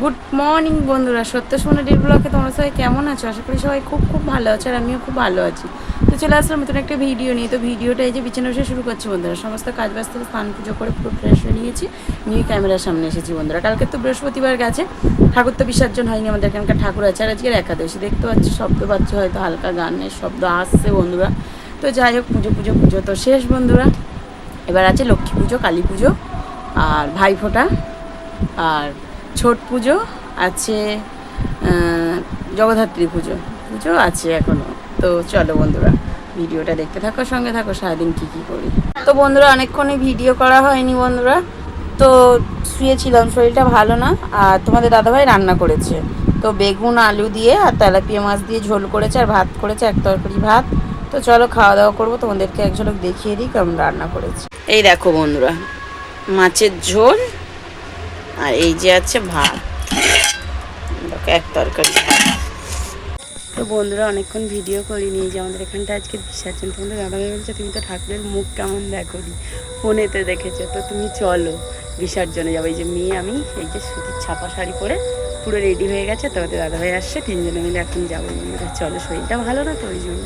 Good morning বন্ধুরা। সত্য সোনাডির ব্লগে তোমরা সবাই কেমন আছো? আশা করি সবাই খুব খুব ভালো আছো আর আমিও খুব ভালো আছি। তো চলে আসলাম নতুন একটা ভিডিও নিয়ে। তো ভিডিওটা এই যে বিছানা বসে শুরু করছি বন্ধুরা। সমস্ত কাজ বাজ থেকে স্নান পুজো করে পুরো ফ্রেশ হয়ে নিয়েছি। নিয়ে ক্যামেরার সামনে এসেছি বন্ধুরা। কালকে তো বৃহস্পতিবার গেছে। ঠাকুর তো বিসর্জন হয়নি আমাদের এখানকার ঠাকুর আছে। আর আজকের একাদশী। দেখতে পাচ্ছি, শব্দ পাচ্ছ, হয়তো হালকা গানের শব্দ আসছে বন্ধুরা। তো যাই হোক, পুজো পুজো পুজো তো শেষ বন্ধুরা। এবার আছে লক্ষ্মী পুজো, কালী পুজো আর ভাইফোঁটা আর ছট পুজো আছে জগদ্ধাত্রী পুজো। পুজো আছে এখনও তো চলো বন্ধুরা, ভিডিওটা দেখতে থাকো, সঙ্গে থাকো, সারাদিন কী কী করি। তো বন্ধুরা, অনেকক্ষণই ভিডিও করা হয়নি বন্ধুরা। তো শুয়েছিলাম, শরীরটা ভালো না, আর তোমাদের দাদাভাই রান্না করেছে। তো বেগুন, আলু দিয়ে আর তেলাপিয়া মাছ দিয়ে ঝোল করেছে, আর ভাত করেছে, এক তরকারি ভাত। তো চলো খাওয়া দাওয়া করব, তোমাদেরকে এক ঝলক দেখিয়ে দিই কেমন রান্না করেছি। এই দেখো বন্ধুরা, মাছের ঝোল আর এই যে আছে ভাত। দেখো এক তরকারি। তো বন্ধুরা অনেকক্ষণ ভিডিও করিনি এই যে আমাদের এখানটা আজকে বিসর্জন। তোমাদের দাদাভাই বলছে তুমি তো ঠাকুরের মুখ কেমন দেখো নি? ফোনেতে দেখেছ। তো তুমি চলো বিসর্জনে যাব। এই যে মেয়ে আমি এই যে সুতির ছাপা শাড়ি পরে পুরো রেডি হয়ে গেছে। তোমাদের দাদাভাই আসছে তিনজনে মিলে এখন যাব। বন্ধুরা চলো শরীরটা ভালো না তো ওই জন্য।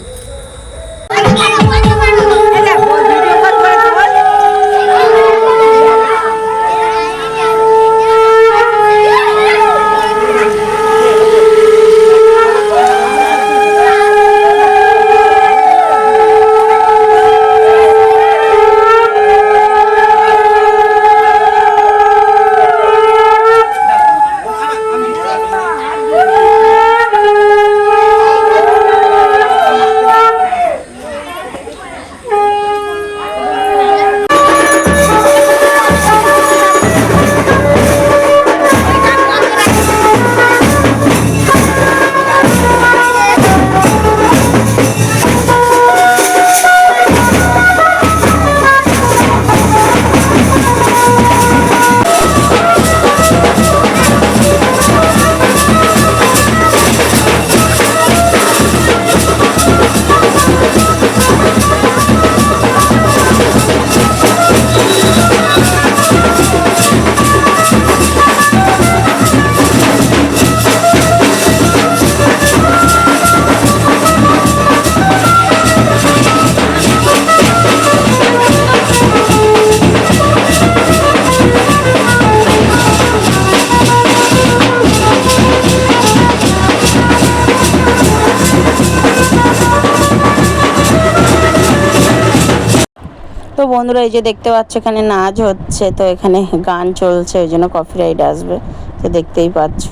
তো বন্ধুরা এই যে দেখতে পাচ্ছ, এখানে নাচ হচ্ছে, তো এখানে গান চলছে, ওই জন্য কপিরাইট আসবে, তো দেখতেই পাচ্ছ,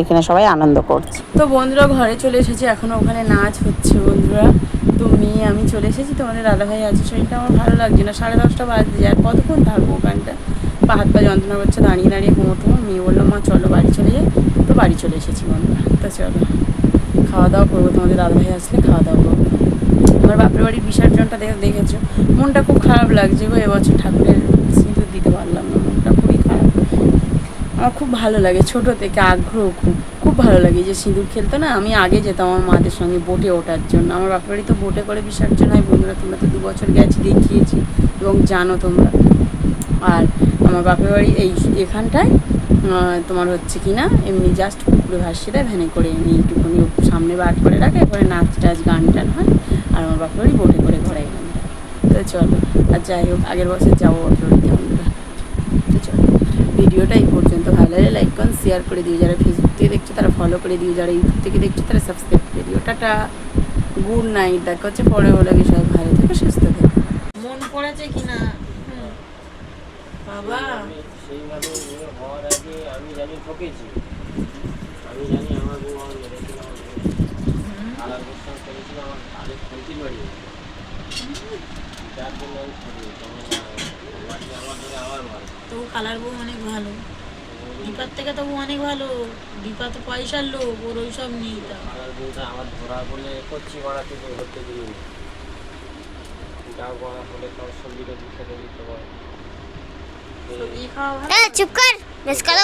এখানে সবাই আনন্দ করছে। তো বন্ধুরা, ঘরে চলে এসেছি, এখনও ওখানে নাচ হচ্ছে, বন্ধুরা। তো মেয়ে আমি চলে এসেছি, তোমাদের দাদাভাই আছে, শরীরটা আমার ভালো লাগছে না, সাড়ে দশটা যায়, আর কতক্ষণ থাকব ওখানটা? পা হাত পা যন্ত্রণা করছে, দাঁড়িয়ে দাঁড়িয়ে ঘুমোতো মেয়ে বলল, মা, চলো বাড়ি চলে যাই। তো বাড়ি চলে এসেছি বন্ধুরা, তো চলো, খাওয়া দাওয়া করব, তোমাদের দাদা ভাই আসলে খাওয়া দাওয়া করব। আমার বাপের বাড়ির বিসর্জনটা দেখে দেখেছ। মনটা খুব খারাপ লাগছে গো, এবছর ঠাকুরের সিঁদুর দিতে পারলাম না, মনটা খুবই খারাপ। আমার খুব ভালো লাগে, ছোট থেকে আগ্রহ খুব খুব ভালো লাগে যে সিঁদুর খেলতো না, আমি আগে যেতাম আমার মাদের সঙ্গে বোটে ওঠার জন্য। আমার বাপের বাড়ি তো বোটে করে বিসর্জন হয়, বন্ধুরা তোমরা তো দু বছর গেছি, দেখিয়েছি এবং জানো তোমরা। আর আমার বাপের বাড়ি এই এখানটায় তোমার হচ্ছে কি না, এমনি জাস্ট পুকুরে ভাসিয়ে দেয়, ভ্যানে করে এমনি একটুখানি সামনে বার করে রাখে, এরপরে নাচ টাচ, গান টান হয়। আর আমার বাপের বাড়ি বোটে করে ঘোরাই এখানটা তো চলো আর যাই হোক আগের বছর যাব বাপের বাড়িতে বন্ধুরা তো চলো ভিডিওটা এই পর্যন্ত। ভালো লাগলে লাইক করুন শেয়ার করে দিও। যারা ফেসবুক থেকে দেখছ তারা ফলো করে দিও। যারা ইউটিউব থেকে দেখছ তারা সাবস্ক্রাইব করে দিও। টাটা গুড নাইট দেখা হচ্ছে পরে। হলো কি সবাই। ভালো থেকো সুস্থ থাকে। মন পড়েছে কিনা? বাবা। আমি সেইভাবে হওয়ার আগে আমি জানি ঠকেছি। আমি জানি আমার বউ আমার আমার কালার বউ অনেক ভালো। দীপার থেকে তবু অনেক ভালো। দীপা তো পয়সার লোক, ওর ওই সব নেই কালার বউটা আমার ধরা বলে করছি ভাড়া থেকে ধরতে দিই যা গড়া হলে তাও সবজিটা খেতে দিতে পারে চুপ কর, বেশ কথা